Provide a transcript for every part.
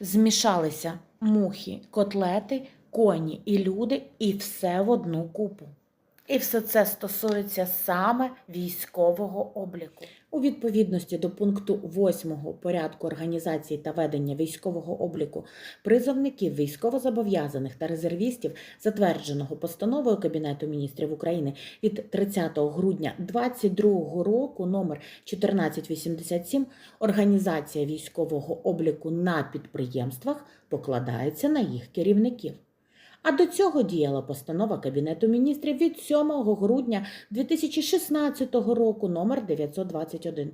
Змішалися мухи, котлети, коні і люди, і все в одну купу. І все це стосується саме військового обліку. У відповідності до пункту 8 порядку організації та ведення військового обліку призовників військовозобов'язаних та резервістів, затвердженого постановою Кабінету міністрів України від 30 грудня 2022 року номер 1487, організація військового обліку на підприємствах покладається на їх керівників. А до цього діяла постанова Кабінету міністрів від 7 грудня 2016 року номер 921.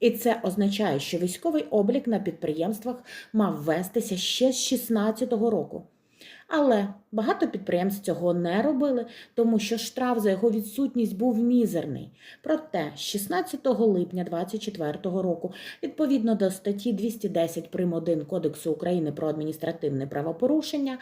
І це означає, що військовий облік на підприємствах мав вестися ще з 2016 року. Але багато підприємств цього не робили, тому що штраф за його відсутність був мізерний. Проте, з 16 липня 2024 року, відповідно до статті 210 прим. 1 Кодексу України про адміністративне правопорушення,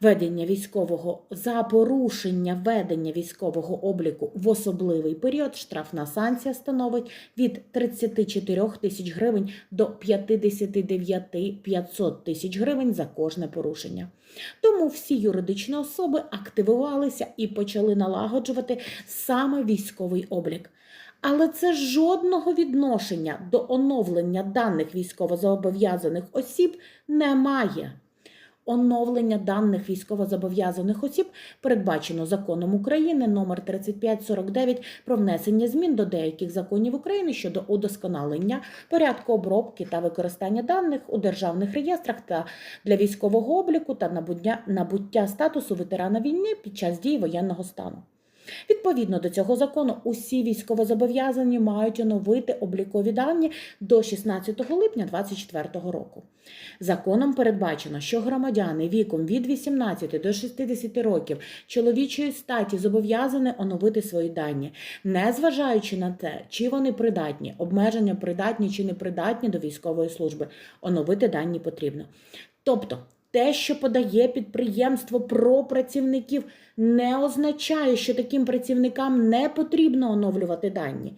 ведення військового за порушення ведення військового обліку в особливий період штрафна санкція становить від 34 тисяч гривень до 59 500 тисяч гривень за кожне порушення. Тому всі юридичні особи активувалися і почали налагоджувати саме військовий облік. Але це жодного відношення до оновлення даних військовозобов'язаних осіб не має. Оновлення даних військовозобов'язаних осіб передбачено законом України номер 3549 про внесення змін до деяких законів України щодо удосконалення порядку обробки та використання даних у державних реєстрах та для військового обліку та набуття, статусу ветерана війни під час дії воєнного стану. Відповідно до цього закону, усі військовозобов'язані мають оновити облікові дані до 16 липня 2024 року. Законом передбачено, що громадяни віком від 18 до 60 років чоловічої статі зобов'язані оновити свої дані, не зважаючи на те, чи вони придатні, обмеження придатні чи непридатні до військової служби. Оновити дані потрібно. Тобто, те, що подає підприємство про працівників, не означає, що таким працівникам не потрібно оновлювати дані.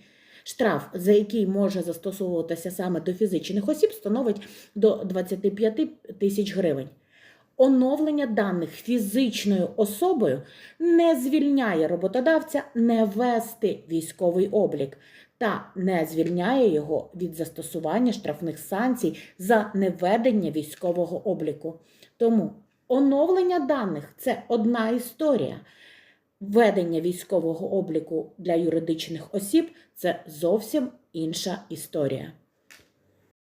Штраф, за який може застосовуватися саме до фізичних осіб, становить до 25 тисяч гривень. Оновлення даних фізичною особою не звільняє роботодавця не вести військовий облік та не звільняє його від застосування штрафних санкцій за неведення військового обліку. Тому оновлення даних це одна історія. Введення військового обліку для юридичних осіб це зовсім інша історія.